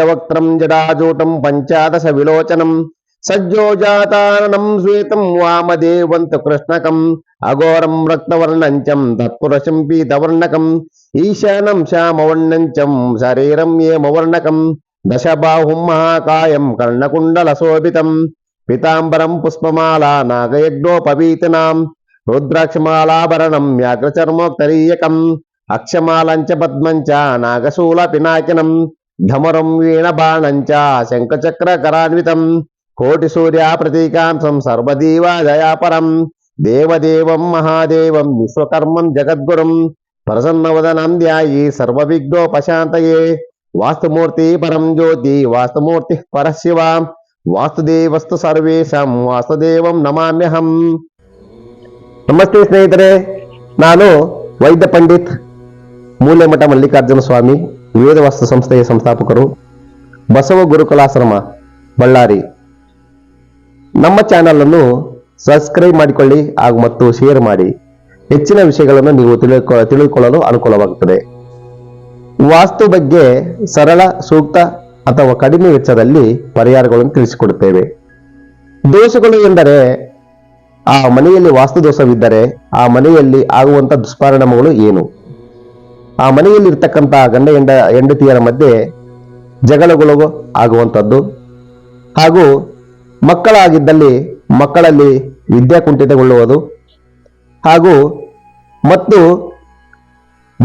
వక్త్రం జడాజూటం పంచాదశ విలోచనం సజ్జోజాతనం శ్వేతం వామదేవంత కృష్ణకం అఘోరం రక్తవర్ణంచం తత్పురుషం పీతవర్ణకం ఈశానం శ్యామవర్ణంచం శరీరం ఏమవర్ణకం దశబాహుం మహాకాయం కర్ణకుండల శోభితం పితాంబరం పుష్పమాలా నాగయజ్ఞోపవీతనాం రుద్రాక్షమాలాభరణం వ్యాఘ్రచర్మోత్తరీయకం అక్షమాలంచ పద్మంచ నాగశూల పినాకినం ధమరం వీణ బాణంచ శంఖచక్ర కరాన్వితం కోటి సూర్య ప్రతీకాంశం సర్వదీవా దయాపరం దేవదేవం మహాదేవం విశ్వకర్మం జగద్గురం ప్రసన్నవదనం ధ్యాయి సర్వవిఘ్నోపశాంతయే వాస్తుమూర్తి పరం జ్యోతి వాస్తుమూర్తి పరశివ వాస్తుదేవస్తు ಸರ್ವೇಶಂ వాస్తుదేవం నమామ్యహం. నమస్తే ಸ್ನೇಹಿತರೆ నాను వైద్య పండిత్ మూలమఠ మల్లికార్జున స్వామి ವೇದವಾಸ್ತು ಸಂಸ್ಥೆಯ ಸಂಸ್ಥಾಪಕರು ಬಸವ ಗುರುಕುಲಾಶ್ರಮ, ಬಳ್ಳಾರಿ. ನಮ್ಮ ಚಾನೆಲ್ ಅನ್ನು ಸಬ್ಸ್ಕ್ರೈಬ್ ಮಾಡಿಕೊಳ್ಳಿ ಹಾಗೂ ಮತ್ತು ಶೇರ್ ಮಾಡಿ. ಹೆಚ್ಚಿನ ವಿಷಯಗಳನ್ನು ನೀವು ತಿಳಿದುಕೊ ತಿಳಿದುಕೊಳ್ಳಲು ಅನುಕೂಲವಾಗುತ್ತದೆ. ವಾಸ್ತು ಬಗ್ಗೆ ಸರಳ, ಸೂಕ್ತ ಅಥವಾ ಕಡಿಮೆ ವೆಚ್ಚದಲ್ಲಿ ಪರಿಹಾರಗಳನ್ನು ತಿಳಿಸಿಕೊಡುತ್ತೇವೆ. ದೋಷಗಳು ಎಂದರೆ ಆ ಮನೆಯಲ್ಲಿ ವಾಸ್ತು ದೋಷವಿದ್ದರೆ ಆ ಮನೆಯಲ್ಲಿ ಆಗುವಂಥ ದುಷ್ಪರಿಣಾಮಗಳು ಏನು? ಆ ಮನೆಯಲ್ಲಿ ಇರ್ತಕ್ಕಂಥ ಗಂಡ ಹೆಂಡ ಹೆಂಡತಿಯರ ಮಧ್ಯೆ ಜಗಳಗಳು ಆಗುವಂಥದ್ದು. ಹಾಗೂ ಮಕ್ಕಳಾಗಿದ್ದಲ್ಲಿ ಮಕ್ಕಳಲ್ಲಿ ವಿದ್ಯಾ ಕುಂಠಿತಗೊಳ್ಳುವುದು. ಹಾಗೂ ಮತ್ತು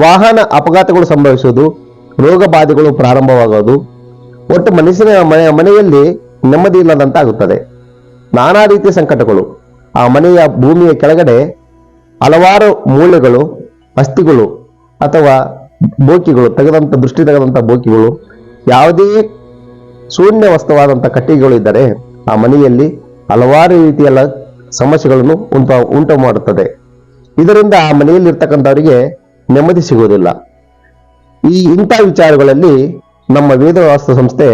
ವಾಹನ ಅಪಘಾತಗಳು ಸಂಭವಿಸುವುದು, ರೋಗ ಬಾಧೆಗಳು ಪ್ರಾರಂಭವಾಗುವುದು ಒಟ್ಟು ಮನಸ್ಸಿನ ಮನೆ, ಮನೆಯಲ್ಲಿ ನೆಮ್ಮದಿ ಇಲ್ಲದಂತಾಗುತ್ತದೆ. ನಾನಾ ರೀತಿಯ ಸಂಕಟಗಳು. ಆ ಮನೆಯ ಭೂಮಿಯ ಕೆಳಗಡೆ ಹಲವಾರು ಮೂಳೆಗಳು ಅಸ್ಥಿಗಳು ಅಥವಾ ಬೋಕಿಗಳು, ತೆಗೆದಂತ, ದೃಷ್ಟಿ ತೆಗೆದಂತ ಬೋಕಿಗಳು, ಯಾವುದೇ ಶೂನ್ಯ ವಸ್ತುವಾದಂಥ ಕಟ್ಟಿಗೆಗಳು ಇದ್ದರೆ ಆ ಮನೆಯಲ್ಲಿ ಹಲವಾರು ರೀತಿಯಲ್ಲ ಸಮಸ್ಯೆಗಳನ್ನು ಉಂಟು ಉಂಟು ಮಾಡುತ್ತದೆ. ಇದರಿಂದ ಆ ಮನೆಯಲ್ಲಿ ಇರ್ತಕ್ಕಂಥವರಿಗೆ ನೆಮ್ಮದಿ ಸಿಗುವುದಿಲ್ಲ. ಈ ಇಂಥ ವಿಚಾರಗಳಲ್ಲಿ ನಮ್ಮ ವೇದ ವಾಸ್ತು ಸಂಸ್ಥೆ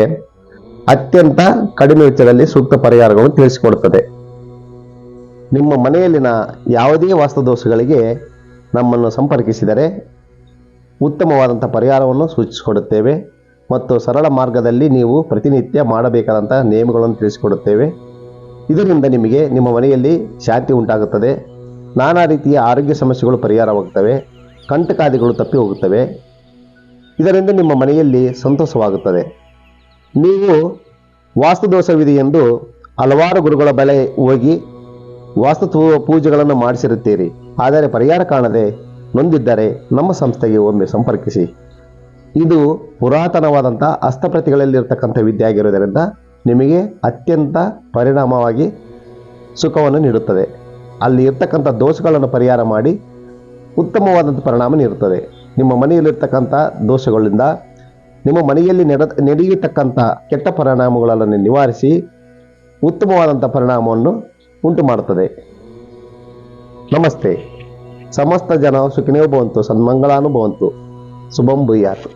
ಅತ್ಯಂತ ಕಡಿಮೆ ವೆಚ್ಚದಲ್ಲಿ ಸೂಕ್ತ ಪರಿಹಾರಗಳನ್ನು ತಿಳಿಸಿಕೊಡುತ್ತದೆ. ನಿಮ್ಮ ಮನೆಯಲ್ಲಿನ ಯಾವುದೇ ವಾಸ್ತುದೋಷಗಳಿಗೆ ನಮ್ಮನ್ನು ಸಂಪರ್ಕಿಸಿದರೆ ಉತ್ತಮವಾದಂಥ ಪರಿಹಾರವನ್ನು ಸೂಚಿಸಿಕೊಡುತ್ತೇವೆ ಮತ್ತು ಸರಳ ಮಾರ್ಗದಲ್ಲಿ ನೀವು ಪ್ರತಿನಿತ್ಯ ಮಾಡಬೇಕಾದಂಥ ನಿಯಮಗಳನ್ನು ತಿಳಿಸಿಕೊಡುತ್ತೇವೆ. ಇದರಿಂದ ನಿಮಗೆ ನಿಮ್ಮ ಮನೆಯಲ್ಲಿ ಶಾಂತಿ ಉಂಟಾಗುತ್ತದೆ. ನಾನಾ ರೀತಿಯ ಆರೋಗ್ಯ ಸಮಸ್ಯೆಗಳು ಪರಿಹಾರವಾಗುತ್ತವೆ. ಕಂಟಕಾದಿಗಳು ತಪ್ಪಿ ಹೋಗುತ್ತವೆ. ಇದರಿಂದ ನಿಮ್ಮ ಮನೆಯಲ್ಲಿ ಸಂತೋಷವಾಗುತ್ತದೆ. ನೀವು ವಾಸ್ತುದೋಷವಿದೆ ಎಂದು ಹಲವಾರು ಗುರುಗಳ ಬಲೆ ಹೋಗಿ ವಾಸ್ತು ಪೂಜೆಗಳನ್ನು ಮಾಡಿಸಿರುತ್ತೀರಿ. ಆದರೆ ಪರಿಹಾರ ಕಾಣದೆ ನೊಂದಿದ್ದರೆ ನಮ್ಮ ಸಂಸ್ಥೆಗೆ ಒಮ್ಮೆ ಸಂಪರ್ಕಿಸಿ. ಇದು ಪುರಾತನವಾದಂಥ ಹಸ್ತಪ್ರತಿಗಳಲ್ಲಿರ್ತಕ್ಕಂಥ ವಿದ್ಯೆ ಆಗಿರುವುದರಿಂದ ನಿಮಗೆ ಅತ್ಯಂತ ಪರಿಣಾಮವಾಗಿ ಸುಖವನ್ನು ನೀಡುತ್ತದೆ. ಅಲ್ಲಿ ಇರ್ತಕ್ಕಂಥ ದೋಷಗಳನ್ನು ಪರಿಹಾರ ಮಾಡಿ ಉತ್ತಮವಾದಂಥ ಪರಿಣಾಮ ನೀಡುತ್ತದೆ. ನಿಮ್ಮ ಮನೆಯಲ್ಲಿರ್ತಕ್ಕಂಥ ದೋಷಗಳಿಂದ ನಿಮ್ಮ ಮನೆಯಲ್ಲಿ ನೆಡ, ನಡೆಯತಕ್ಕಂಥ ಕೆಟ್ಟ ಪರಿಣಾಮಗಳನ್ನು ನಿವಾರಿಸಿ ಉತ್ತಮವಾದಂಥ ಪರಿಣಾಮವನ್ನು ಉಂಟು ಮಾಡುತ್ತದೆ ನಮಸ್ತೆ. ಸಮಸ್ತ ಜನ ಸುಖಿನೋ ಭವಂತು ಸನ್ಮಂಗಳಾನು ಭವಂತು ಶುಭಂ ಭೂಯಾತ್